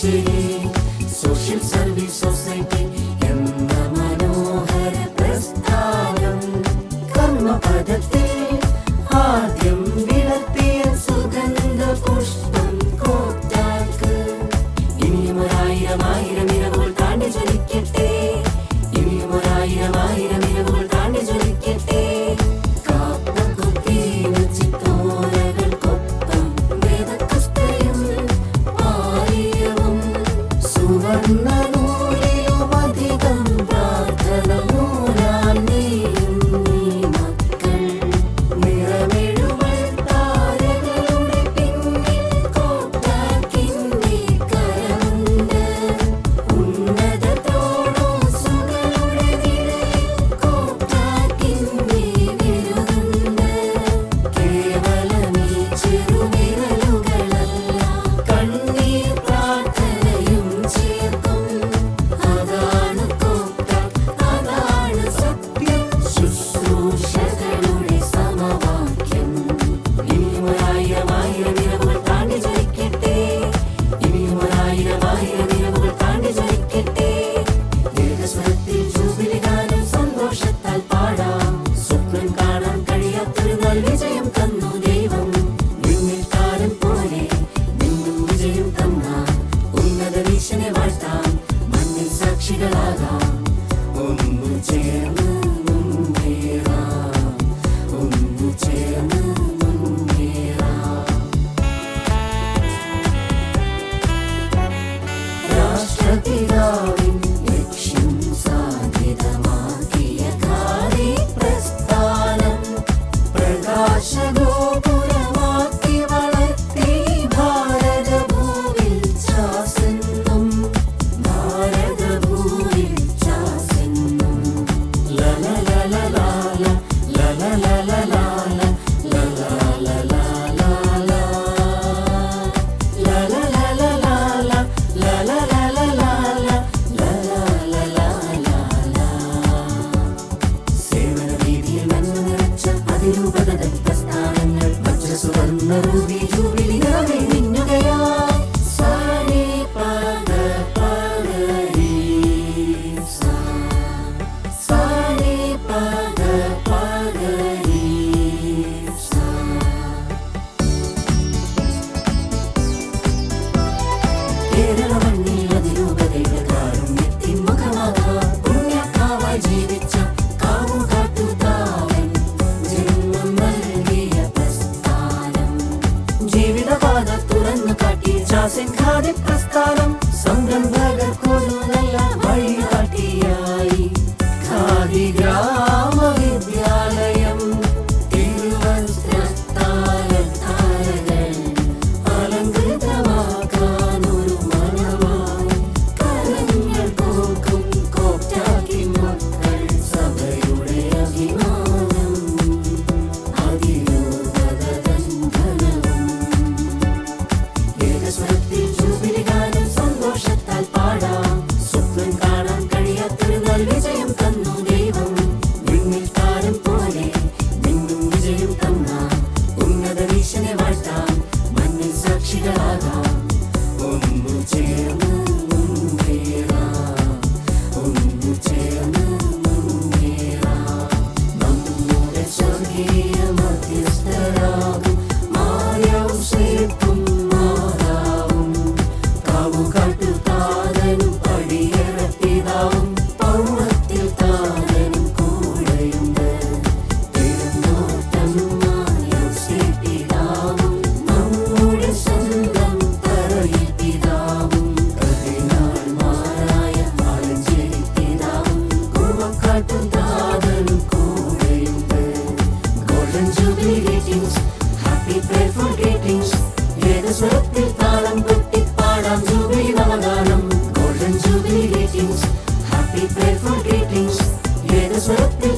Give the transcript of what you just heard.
seni. Sor şimdi భారతిరావు Rumba, Ruby, Simhadri ప్రస్థానం సంరంభగ కోరుల Golden Jubilee greetings, happy prayerful greetings. வேத சுரத்தில் தாளம் கொட்டி பாடாம் ஜூபிலி நவகானம் Golden Jubilee greetings, happy prayerful greetings. வேத சுரத்தில்